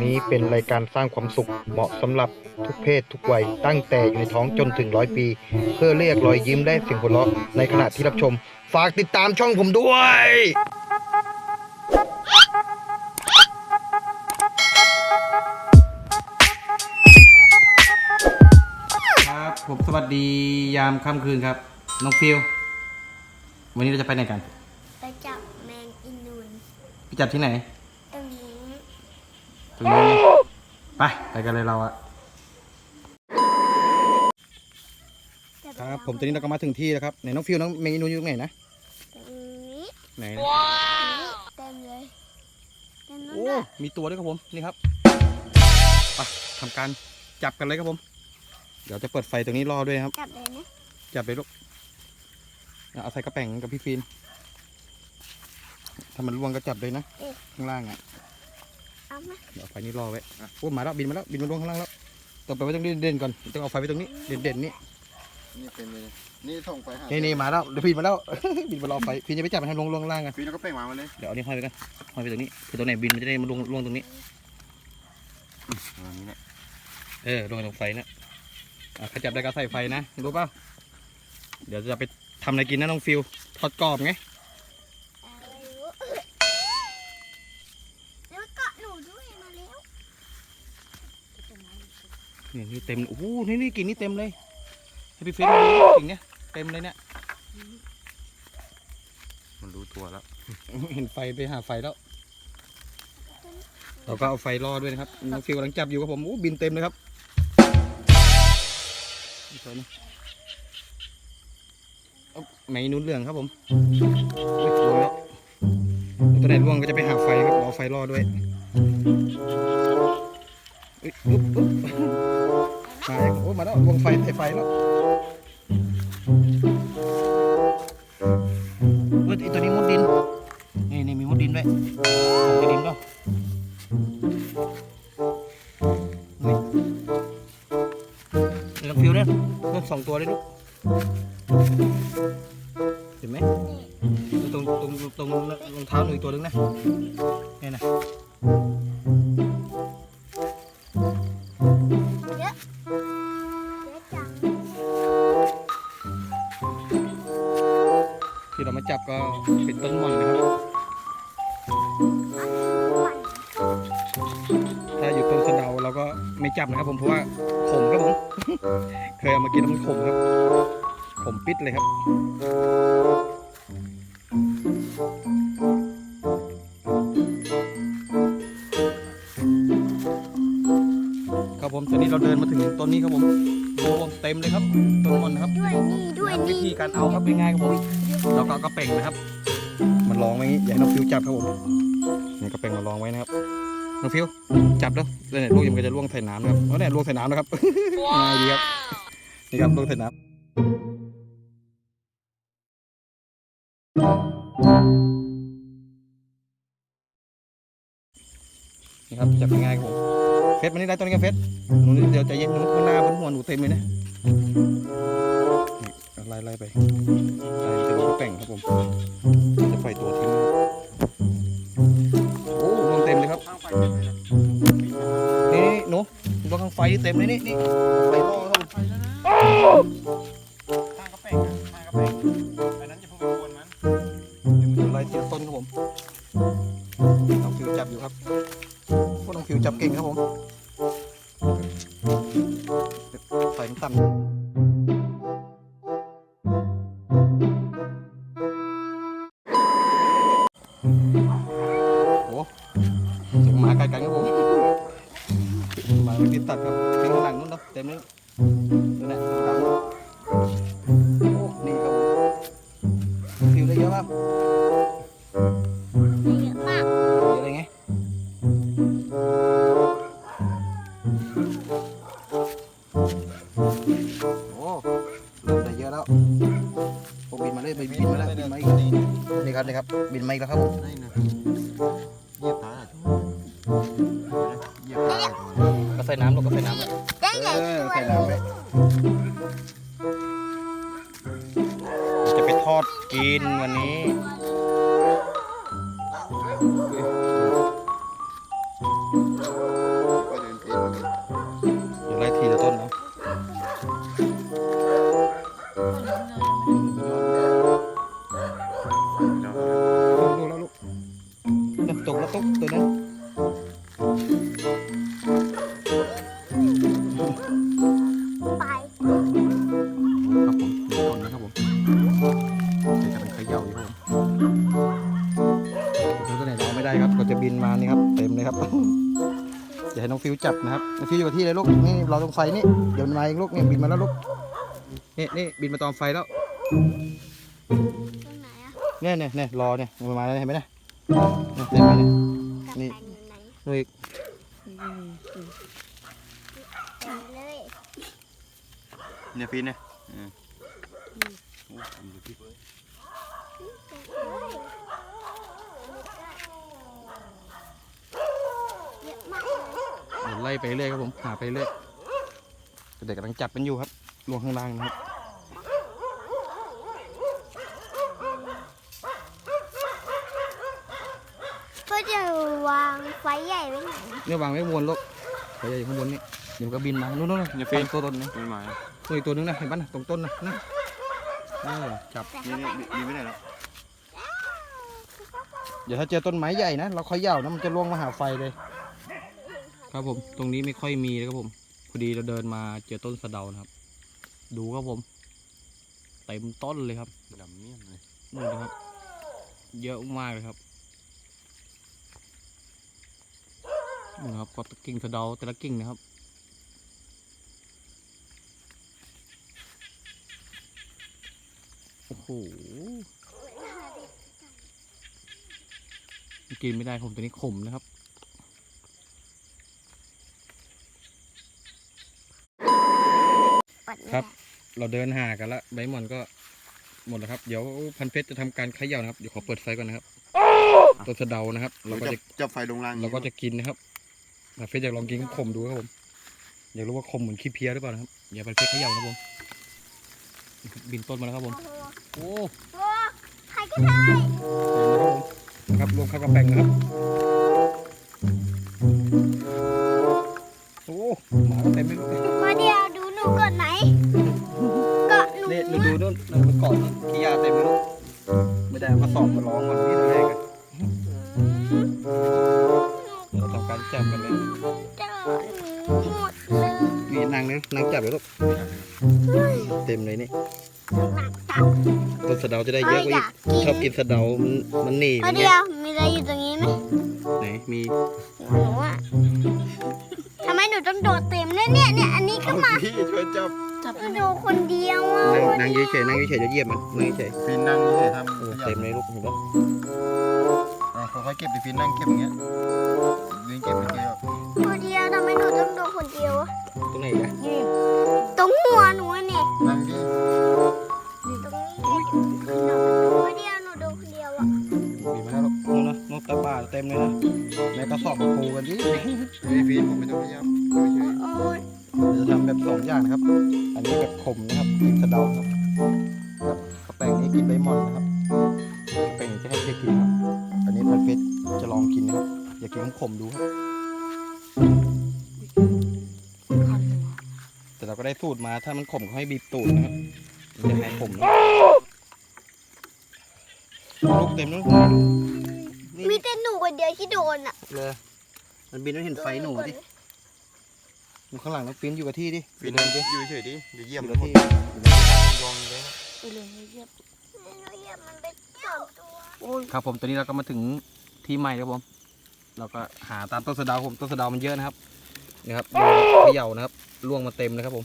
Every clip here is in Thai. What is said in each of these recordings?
อันต่อไปนี้เป็นรายการสร้างความสุขเหมาะสำหรับทุกเพศทุกวัย ตั้งแต่อยู่ในท้องจนถึงร้อยปี เพื่อเรียกรอยยิ้มและเสียงหัวเราะในขณะที่รับชม ฝากติดตามช่องผมด้วยครับผมสวัสดียามค่ำคืนครับ น้องฟิลวันนี้เราจะไปไหนกัน ไปจับแมงอินูนไปจับที่ไหนตรงนี้ ตรงนี้ไปไปกันเลยเราอะแต่ครับผมตอนนี้เราก็มาถึงที่แล้วครับไหนน้องฟิลน้องเมนูอยู่ตรงไหนนะตรงนี้ไหนนี่เต็มเลยเต็มนู้นโอ้ด้วยมีตัวด้วยครับผมนี่ครับไปทำการจับกันเลยครับผม เดี๋ยวจะเปิดไฟตรงนี้รอด้วยนะครับ จับเลยนะจับเลยลูกเอาใส่กระแป้งกับพี่ฟิล์มถ้ามันร่วงก็จับเลยนะข้างล่างอะเอามาเดี๋ยวเอาไฟนี้รอไว้อะโอ้มาแล้วบินมาแล้วบินมาลงข้างล่างแล้วต้องไปไว้ตรงนี้เด่นๆก่อนต้องเอาไฟไว้ตรงนี้เด่นๆนี่นี่เป็นเลยนี่ส่งไปหานี่นี่มาแล้วเดี๋ยวบินมาแล้ว บินมารอไฟพี่จะไปจับมันให้ลงลงล่างกันพี่แล้วก็เป้งมามาเลยเดี๋ยวเอานี่ห้อยไปกันห้อยไปตรงนี้คือตรงไหนบินมันจะได้มาลงลงตรงนี้อันนี้เนี่ยเออลงไปตรงไฟนะอะใครจับได้ก็ใส่ไฟนะรู้เปล่าเดี๋ยวจะไปทำอะไรกินนะน้องฟิวทอดกรอบไง อะไรรู้แล้วเกาะหนูด้วยมาแล้ว นี่นี่เต็มโอ้โหนี่นี่กินนี่เต็มเลยให้พี่เฟิวดูกิ่งเนี้ยเต็มเลยเนี่ยมันรู้ตัวแล้ว เห็นไฟไปหาไฟแล้ว เราก็เอาไฟล่อด้วยนะครับน้องฟิวกำลังจับอยู่ครับผมอู้บินเต็มเลยครับอีกตัวหนึงเอาไหนนุ่นเหลืองครับผมอุ๊ยลงแล้วตัวไหนร่วงก็จะไปหาไฟครับรอไฟล่อด้วย อุ๊บอุ๊บมาแล้วโอ้มาแล้ววงไฟใส่ไฟแล้วเว้ยไอตัวนี้มุดดิน นี่นี่มีมุดดินด้วยมุดดินเปล่านี่ลองฟิวเนี่ยเพิ่มสองตัวเลยลูกเห็นไหมตรงตรงตรงรองเท้าหนูอีกตัวนึงนะนี่นะ ไม่จับนะครับผมเพราะว่าขมครับผม เคยเอามากินแล้วมันขมครับ ขมปิดเลยครับครับผมตอนนี้เราเดินมาถึงต้นนี้ครับผมโอ้เต็มเลยครับต้นมอนนะครับด้วยนี่ด้วยวินี่ธีการเอาครับง่ายๆครับผมเราก็เอากระเป่งนะครับ มันลองไว้อย่างนี้อย่าให้น้องฟิวจับครับผมนี่กระเป่งมาลองไว้นะครับ น้องฟิวจับแล้วเนี่ยลูกยังก็จะล่วงใส่น้ำนะครับเพราะเนี่ยล่วงใส่น้ำนะครับง่ายดีครับนี่ครับล่วงใส่น้ำนี่ครับจับง่ายครับผมเฟสมานี่ได้ตอนนี้ครับเฟสหนูนี่เดี๋ยวใจเย็นหนูข้างหน้าบนหัวหนูเต็มเลยนะไล่ไล่ไปไล่จะลงกระเป่งครับผม ต็มเลยนี่นี่ไฟล่อครับผม มาอีกแล้วครับผม นมานี่ครับเต็มเลยครับอย่าให้น้องฟิวจับนะครับน้องฟิวอยู่กับที่เลยลูกนี่เราตรงไฟนี่เดี๋ยวมันมาเองลูกนี่บินมาแล้วลูกนี่นี่บินมาตอมไฟแล้วตรงไหนอะเนี่ยเนี่ยเนี่ยรอเนี่ยมันมาแล้วเห็นไหมเนี่ยเนี่ยเต็มเลยเนี่ยนี่กัปตัอยู่ไหนนู่นอีกเต็มเลยเนี่ยฟินเนี่ยเยอะมากเลยเดี๋ย ไล่ไปเรื่อยครับผมหาไปเรื่อยแต่เด็กกำลังจับมันอยู่ครับลวงข้างล่างนะครับก็จะวางไฟใหญ่ไว้ไหนเนี่ยวางไว้บนลูกไปอยู่ข้างบนนี่เดี๋ยวมันก็บินมานู่นนู่นเนี่ยฟินตัวต้นนะไม่มาตัวอีกตัวนึงนะเห็นปะนะตรงต้นนะนะเออจับแต่นี่เข้าไปนี่ไม่ได้แล้วเดี๋ยวถ้าเจอต้นไม้ใหญ่นะเราค่อยเหย่านะมันจะล่วงมาหาไฟเลย ครับผมตรงนี้ไม่ค่อยมีเลยครับผมพอดีเราเดินมาเจอต้นสะเดานะครับ ดูครับผมเต็มต้นเลยครับดำเมี่ยมเลยนู่นนะครับ เยอะมากเลยครับนู่นนะครับก็กิ่งสะเดาแต่ละกิ่งนะครับโอ้โหกินไม่ได้ผมตัวนี้ขมนะครับ ปัด ครับ เราเดินหากันละใบหมอนก็หมดแล้วครับ เดี๋ยวพันเพชรจะทำการเขย่านะครับ เดี๋ยวขอเปิดไฟก่อนนะครับตัวสะเดานะครับ เราก็จัจะบจับไฟลงล่างเราก็จะกินนะครับพันเพชรอยากลองกินขมดูครับผมอยากรู้ว่าขมเหมือนขี้เพี้ยหรือเปล่านะครับอย่าพันเพชรเขย่านะครับผมบินต้นมาแล้วครับผมโอ้โหโอ้โอ้ใครก็ได้เต็มเลยครับผมนะครับรวมข้าวกระแปงนะครับโอ้หมาก็เต็มไปหมดเลย ดูนู่นเราไปเกาะนี่ขี้ยาเต็มไปหมดไม่ได้เอามาสอบมาลองก่อนที่แรกอะเดี๋ยวเราทำการจับกันเลยเจอหนูหมดเลยนี่นางเลยนางจับเลยลูกเต็มเลยนี่หนักจับต้นสะเดาจะได้เยอะกว่าอีกชอบกินสะเดามันมันหนีมามันเดีเนี่ยยว มีอะไรอยู่ตรงนี้ไหมไหนมีหนูอะทำไมหนูต้องโดดเต็มเนี่ยเนี่ยเนี่ยอันนี้ก็มาพี่ช่วยจับ หนูโดดคนเดียวอะนางนางเฉยๆนางเฉยๆจะเหยียบมันนางเฉยฟินนั่งนี่ทๆเออำเต็มเลยลูกเห็นปะอ่าค่อยๆเก็บดิฟินนั่งเก็บอย่างเงี้ยยืนเก็บไปเก็บมาเดียวทำไมหนูต้องโดดคนเดียวอะตรงไหนอะตรงหัวหนูอะเนี่ยนั่งดิตรงนี้มาเดียวหนูโดดคนเดียวอะมีมาแล้วลูกนู่นนะนกตาป่าเต็มเลยนะแม่ก็สอบกับครูกันดิดิฟินผมไม่ต้องพยายามดูเฉยโอ้ยเราจะ ทำแบบสองอย่างนะครับ อันนี้แบบขมนะครับกินสะเดาครับครับกระแปงนี้กินใบหมอนนะครับกระแปงนี้จะให้เด็กกินครับ อันนี้พันเพชรจะลองกินนะครับ อย่ากินขมๆดูครับ แต่เราก็ได้สูตรมาถ้ามันขมก็ให้บีบตูดนะครับมันจะหายขมนะลูกเต็มแล้วนี่มีแต่หนูคนเดียวที่โดนอะเลยมันบินแล้วเห็นไฟหนูดิ อยู่ข้างหลังน้องปิ้นอยู่กับที่ดิฟินเดินดิอยู่เฉยดิเดี๋ยวเยี่ยมอยู่แล้กับวที่ลองเลยหนูเหยียบมันเป็นสองตัวครับผมตอนนี้เราก็มาถึงที่ใหม่ครับผมเราก็หาตามต้นสะเดาวผมต้นสะเดาวมันเยอะนะครับนี่ครับดูเขย่านะครับล่วงมาเต็มเลยครับผม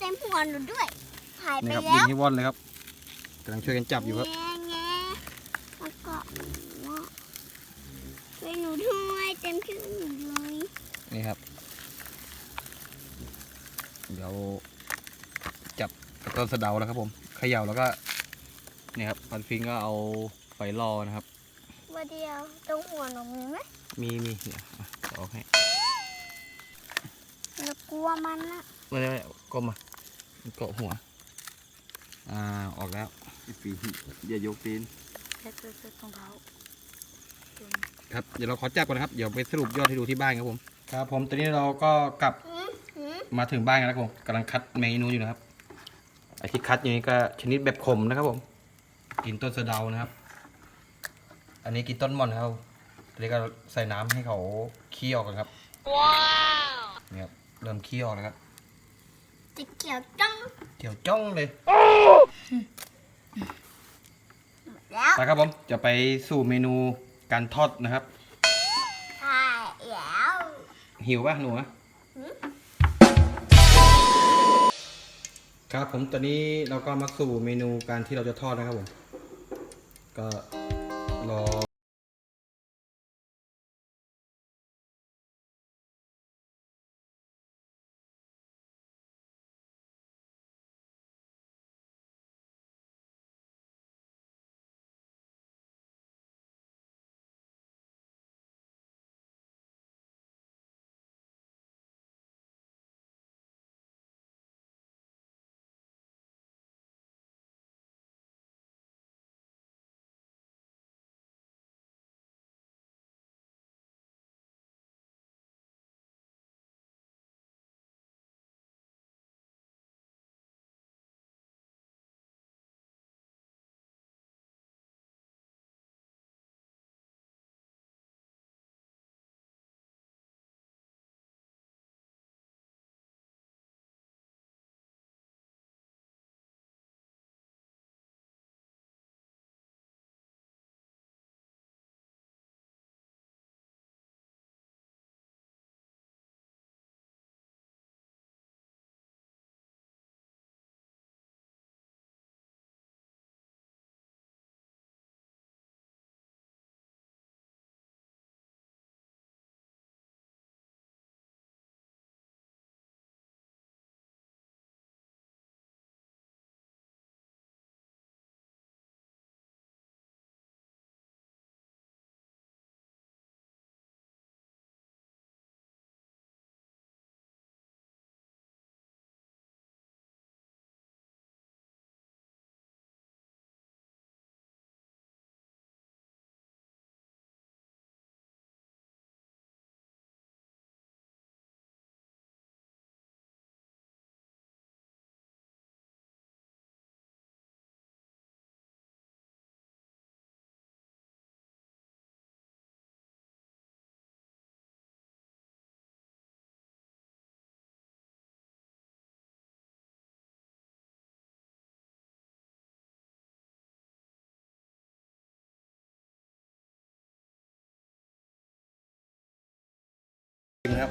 เต็มหัวหนูด้วยหายไปนี่ครับแล้บินวที่ว่อนเลยครับกำลังช่วยกันจับอยู่ครับแง่แง่แล้วก็หนูอะช่วยหนูด้วยเต็มที่หนูเลยนี่ครับ เดี๋ยวจับต้นสะเดาแล้วครับผมเขย่าแล้วก็นี่ครับพันฟิงก็เอาไฟรอนะครับว่าเดียวตรงหัวหนูมีไหมมีมีเดี๋ยวอะเอาให้หนูกลัวมันนะไม่ได้ไม่ได้ก้มมามันเกาะหัว อ่าออกแล้วฟินอย่ายกฟินเซ็ตเซ็ตรองเท้าครับเดี๋ยวเราขอจับก่อนนะครับ เดี๋ยวไปสรุปยอดให้ดูที่บ้านครับผม ครับผมตอนนี้เราก็กลับหื มหืมมาถึงบ้านกันแล้วครับผมกำลังคัดเมนูอยู่นะครับไอที่คัดอยู่นี้ก็ชนิดแบบขมนะครับผม กินต้นสะเดานะครับ อันนี้กินต้นหม่อนครับอันนี้ก็ใส่น้ำให้เขาขี้ออกกันครับว้าวนี่ครับเริ่มขี้ออกแล้วครับจะเกี่ยวจ้องเกี่ยวจ้องเลยแล้วไปครับผมจะไปสู่เมนูการทอดนะครับใช่แล้วหิวป่ะหนูอะ ครับผมตอนนี้เราก็มาสู่เมนูการที่เราจะทอดนะครับผม ก็รอ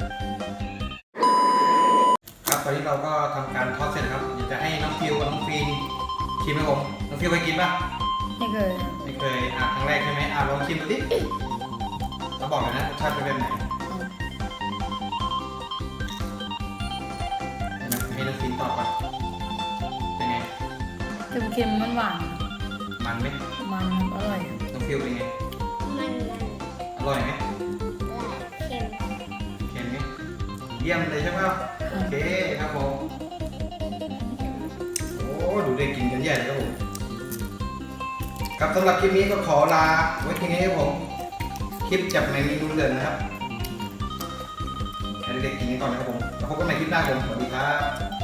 ครับ ครับตอนนี้เราก็ทำการทอดเสร็จแล้วครับเดี๋ยวจะให้น้องฟิวกับน้องฟีนชิมนะผมน้องฟิวเคยกินปะไม่เคยครับไม่เคยอะครั้งแรกใช่ไหมอะลองชิมดูดิแล้วบอกหน่อยนะรสชาติเป็นแบบไหนให้น้องฟินตอบปะเป็นไงเค็มๆมันหวานมันไหมๆมันครับอร่อยครับน้องฟิวเป็นไงมันอร่อยไหม เยี่ยมเลยใช่ปะโอเคครับผมโอ้ดูได้กินกันใหญ่เลยครับผมครับสำหรับคลิปนี้ก็ขอลาไว้ที่นี้ครับผมคลิปจับแมงมีนูเดินนะครับให้เด็กๆกินกันก่อนนะครับผมแล้วพบกันใหม่คลิปหน้าครับผมสวัสดีครับ